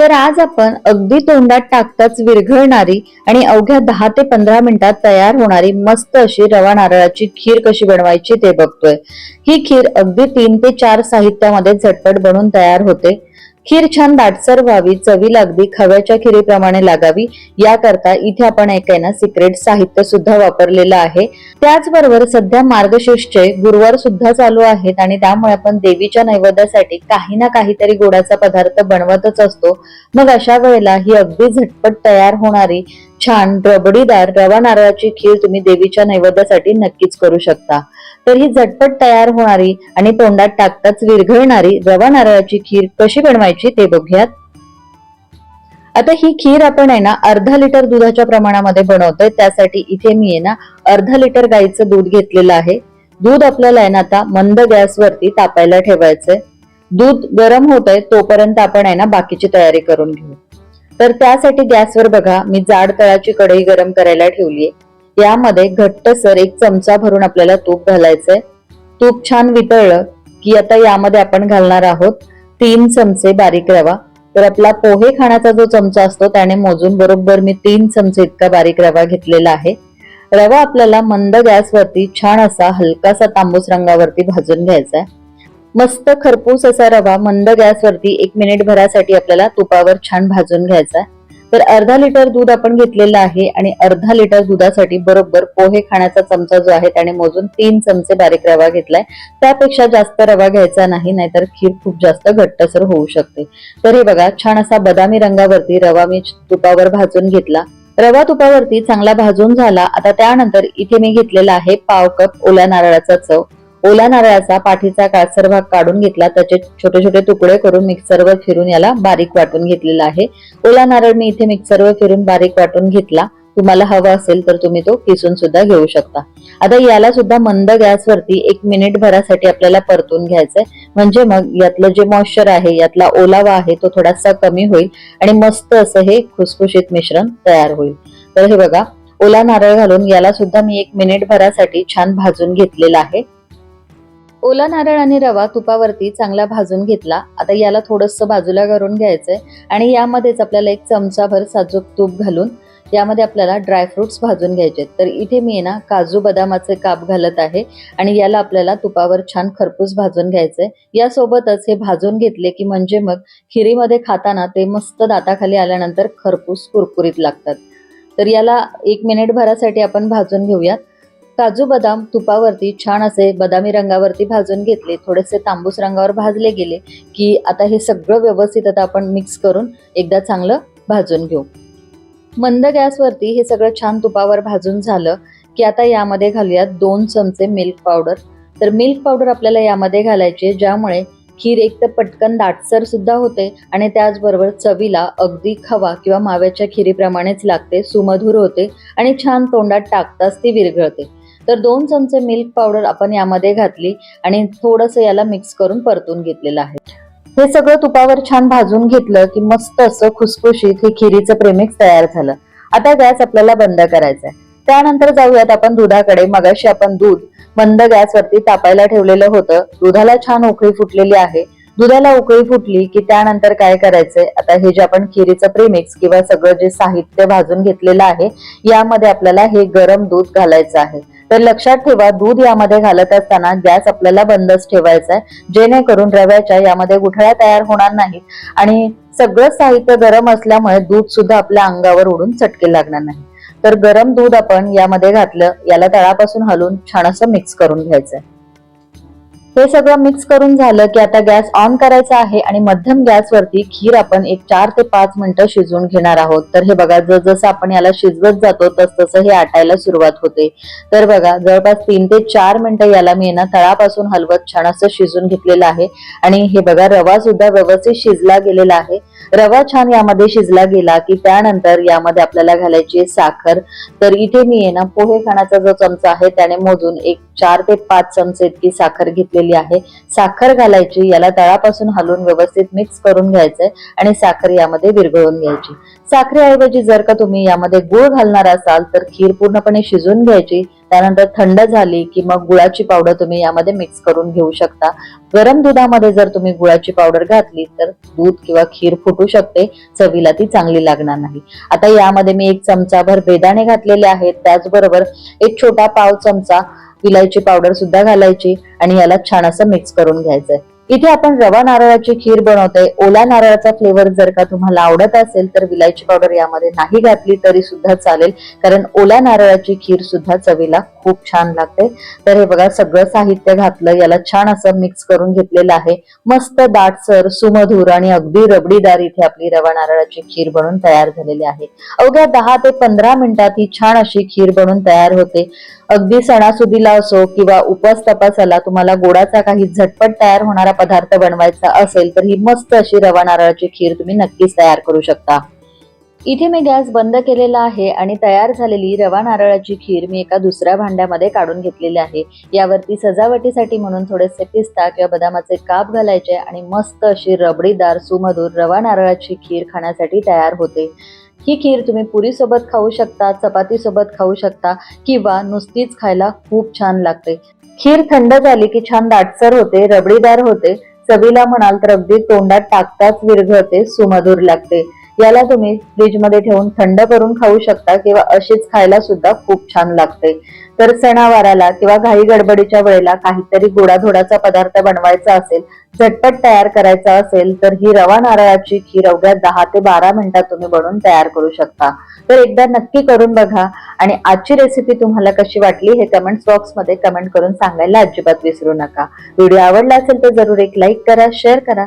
तर आज आपण अगदी तोंडात टाकताच विरघळणारी आणि अवघ्या दहा ते पंधरा मिनिटात तयार होणारी मस्त अशी रवा नारळाची खीर कशी बनवायची ते बघतोय. ही खीर अगदी तीन ते चार साहित्यामध्ये झटपट बनून तयार होते. खीर छान दाटसर व्हावी चवीला अगदी खव्याच्या खिरीप्रमाणे लागावी याकरता इथे आपण एक ना सिक्रेट साहित्य सुद्धा वापरलेलं आहे. त्याचबरोबर सध्या मार्गशीर्षचे गुरुवार सुद्धा चालू आहेत आणि त्यामुळे आपण देवीच्या नैवेद्यासाठी काही ना काहीतरी गोडाचा पदार्थ बनवतच असतो. मग अशा वेळेला ही अगदी झटपट तयार होणारी छान रबडीदार रवा नारळाची खीर तुम्ही देवीच्या नैवेद्यासाठी नक्कीच करू शकता. तर ही झटपट तयार होणारी आणि तोंडात टाकताच विरघळणारी रवा नारळाची खीर कशी बनवायची? ते बघूयात. आता ही खीर आपण आहे ना अर्धा लिटर दुधाच्या प्रमाणामध्ये बनवतोय. त्यासाठी इथे मी आहे ना अर्धा लिटर गाईचं दूध घेतलेलं आहे. दूध आपल्याला आहे ना आता मंद गॅसवरती तापायला ठेवायचंय. दूध गरम होत आहे तोपर्यंत आपण आहे ना बाकीची तयारी करून घेऊ. तर त्यासाठी गॅसवर बघा मी जाड तळाची कढई गरम करायला ठेवलीये. यामध्ये घट्टसर एक चमचा भरून आपल्याला तूप घालायचंय. तूप छान वितळलं की आता यामध्ये आपण घालणार आहोत तीन चमचे बारीक रवा. तर आपला पोहे खाण्याचा जो चमचा असतो त्याने मोजून बरोबर मी तीन चमचे इतका बारीक रवा घेतलेला आहे. रवा आपल्याला मंद गॅसवरती छान असा हलकासा तांबूस रंगावरती भाजून घ्यायचा आहे. मस्त खरपूस असा रवा मंद गॅसवरती एक मिनिट भरासाठी आपल्याला तुपावर छान भाजून घ्यायचा आहे. तर अर्धा लिटर दूध आपण घेतलेलं आहे आणि अर्धा लिटर दुधासाठी बरोबर पोहे खाण्याचा चमचा जो आहे त्याने मोजून तीन चमचे बारीक रवा घेतलाय. त्यापेक्षा जास्त रवा घ्यायचा नाही नाहीतर खीर खूप जास्त घट्टसर होऊ शकते. तर हे बघा छान असा बदामी रंगावरती रवा मी तुपावर भाजून घेतला. रवा तुपावरती चांगला भाजून झाला. आता त्यानंतर इथे मी घेतलेला आहे पाव कप ओल्या नारळाचा चव. ओल्या नारळाचा पाठीचा काळसर भाग काढून घेतला. त्याचे छोटे छोटे तुकडे करून मिक्सरवर फिरून याला बारीक वाटून घेतलेला आहे. ओला नारळ मी इथे मिक्सरवर फिरून बारीक वाटून घेतला. तुम्हाला हवा असेल तर तुम्ही तो किसून सुद्धा घेऊ शकता. आता याला सुद्धा मंद गॅसवरती एक मिनिट भरासाठी आपल्याला परतून घ्यायचंय. म्हणजे मग यातलं जे मॉइश्चर आहे यातला ओलावा आहे तो थोडासा कमी होईल आणि मस्त असं हे खुसखुशीत मिश्रण तयार होईल. तर हे बघा ओला नारळ घालून याला सुद्धा मी एक मिनिट भरासाठी छान भाजून घेतलेला आहे. ओला नारळ आणि रवा तुपावरती चांगला भाजून घेतला. आता याला थोडंसं बाजूला करून घ्यायचंय. आणि यामध्येच आपल्याला एक चमचाभर साजूक तूप घालून यामध्ये आपल्याला ड्रायफ्रुट्स भाजून घ्यायचे तर इथे मी ना काजू बदामाचे काप घालत आहे. आणि याला आपल्याला तुपावर छान खरपूस भाजून घ्यायचंय. यासोबतच हे भाजून घेतले की म्हणजे मग खिरीमध्ये खाताना ते मस्त दाताखाली आल्यानंतर खरपूस कुरकुरीत लागतात. तर याला एक मिनिट भरासाठी आपण भाजून घेऊयात. काजू बदाम तुपावरती छान असे बदामी रंगावरती भाजून घेतले. थोडेसे तांबूस रंगावर भाजले गेले की आता हे सगळं व्यवस्थित आता आपण मिक्स करून एकदा चांगलं भाजून घेऊ. मंद गॅसवरती हे सगळं छान तुपावर भाजून झालं की आता यामध्ये घालूयात दोन चमचे मिल्क पावडर तर मिल्क पावडर आपल्याला यामध्ये घालायची ज्यामुळे खीर एक तर पटकन दाटसर सुद्धा होते आणि त्याचबरोबर चवीला अगदी खवा किंवा माव्याच्या खिरीप्रमाणेच लागते सुमधूर होते आणि छान तोंडात टाकताच ती विरघळते. तर दोन चमचे मिल्क पावडर आपण यामध्ये घातली आणि थोडंसं याला मिक्स करून परतून घेतलेलं आहे. हे सगळं तुपावर छान भाजून घेतलं की मस्त असं खुसखुशीत हे खिरीचं प्रेमिक्स तयार झालं. आता गॅस आपल्याला बंद करायचा आहे. त्यानंतर जाऊयात आपण दुधाकडे. मगाशी आपण दूध मंद गॅसवरती तापायला ठेवलेलं होतं. दुधाला छान उकळी फुटलेली आहे. दुधाला उकळी फुटली की त्यानंतर काय करायचंय? आता हे जे आपण खिरीचं प्रीमिक्स किंवा सगळं जे साहित्य भाजून घेतलेलं आहे यामध्ये आपल्याला हे गरम दूध घालायचं आहे. तर लक्षात ठेवा दूध यामध्ये घालत असताना गॅस आपल्याला बंदच ठेवायचा आहे. जेणेकरून रव्याच्या यामध्ये गुठळ्या तयार होणार नाहीत आणि सगळं साहित्य गरम असल्यामुळे दूध सुद्धा आपल्या अंगावर उडून चटके लागणार नाही. तर गरम दूध आपण यामध्ये घातलं याला तळापासून हलून छान असं मिक्स करून घ्यायचंय. हे सगळं मिक्स करून झालं की आता गॅस ऑन करायचा आहे आणि मध्यम गॅसवरती खीर आपण एक चार ते पाच मिनिटं शिजवून घेणार आहोत. तर हे बघा जसं आपण याला शिजवत जातो तसतसं हे आटायला सुरुवात होते. तर बघा जवळपास तीन ते चार मिनिटं याला मी ना तळापासून हलवत छान असं शिजून घेतलेलं आहे. आणि हे बघा रवा सुद्धा व्यवस्थित शिजला गेलेला आहे. रवा छान यामध्ये शिजला गेला की त्यानंतर यामध्ये आपल्याला घालायची साखर. तर इथे मी आहे ना पोहे खाण्याचा जो चमचा आहे त्याने मोजून एक चार ते पाच चमचे इतकी साखर घेतलेली आहे. साखर घालायची याला तळापासून हलवून व्यवस्थित मिक्स करून घ्यायचंय आणि साखर यामध्ये विरघळून घ्यायची. साखरेऐवजी जर का तुम्ही यामध्ये गुळ घालणार असाल तर खीर पूर्णपणे शिजून घ्यायची. त्यानंतर थंड झाली की मग गुळाची पावडर तुम्ही यामध्ये मिक्स करून घेऊ शकता. गरम दुधामध्ये जर तुम्ही गुळाची पावडर घातली तर दूध किंवा खीर फुटू शकते चवीला ती चांगली लागणार नाही. आता यामध्ये मी एक चमचाभर बेदाणे घातलेले आहेत. त्याचबरोबर एक छोटा पाव चमचा विलायची पावडर सुद्धा घालायची आणि याला छान असं मिक्स करून घ्यायचंय. इथे आपण रवा नारळाची खीर बनवतोय. ओला नारळाचा फ्लेवर जर का तुम्हाला आवडत असेल तर विलायची पावडर यामध्ये नाही घातली तरी सुद्धा चालेल. कारण ओला नारळाची खीर सुद्धा चवीला खूप छान लागते. तर हे बघा सगळं साहित्य घातलं याला छान असं मिक्स करून घेतलेलं आहे. मस्त दाटसर सुमधूर आणि अगदी रबडीदार इथे आपली रवा नारळाची खीर बनून तयार झालेली आहे. अवघ्या दहा ते पंधरा मिनिटात ही छान अशी खीर बनून तयार होते. अगदी सणासुदीला असो किंवा उपवास तपासाला तुम्हाला गोडाचा काही झटपट तयार होणारा पदार्थ बनवायचा असेल तर ही मस्त अशी रवा नारळाची खीर तुम्ही नक्कीच तयार करू शकता. इथे मी गॅस बंद केलेला आहे आणि तयार झालेली रवा नारळाची खीर मी एका दुसऱ्या भांड्यामध्ये काढून घेतलेली आहे. यावरती सजावटीसाठी म्हणून थोडेसे पिस्ता किंवा बदामाचे काप घालायचे आणि मस्त अशी रबडीदार सुमधुर रवा नारळाची खीर खाण्यासाठी तयार होते. ही खीर तुम्ही पुरी सोबत खाऊ शकता चपातीसोबत खाऊ शकता किंवा नुसतीच खायला खूप छान लागते. खीर थंड झाली की छान दाटसर होते रबडीदार होते. चवीला म्हणाल तर अगदी तोंडात टाकताच विरघळते सुमधूर लागते. याला तुम्ही फ्रीजमध्ये ठेवून थंड करून खाऊ शकता किंवा अशीच खायला सुद्धा खूप छान लागते. तर सणावाराला किंवा घाई गडबडीच्या वेळेला काहीतरी गोडाधोडाचा पदार्थ बनवायचा असेल झटपट तयार करायचा असेल तर ही रवा नारळाची खीर अवघ्या दहा ते बारा मिनिटात तुम्ही बनवून तयार करू शकता. तर एकदा नक्की करून बघा आणि आजची रेसिपी तुम्हाला कशी वाटली हे कमेंट बॉक्समध्ये कमेंट करून सांगायला अजिबात विसरू नका. व्हिडिओ आवडला असेल तर जरूर एक लाईक करा शेअर करा.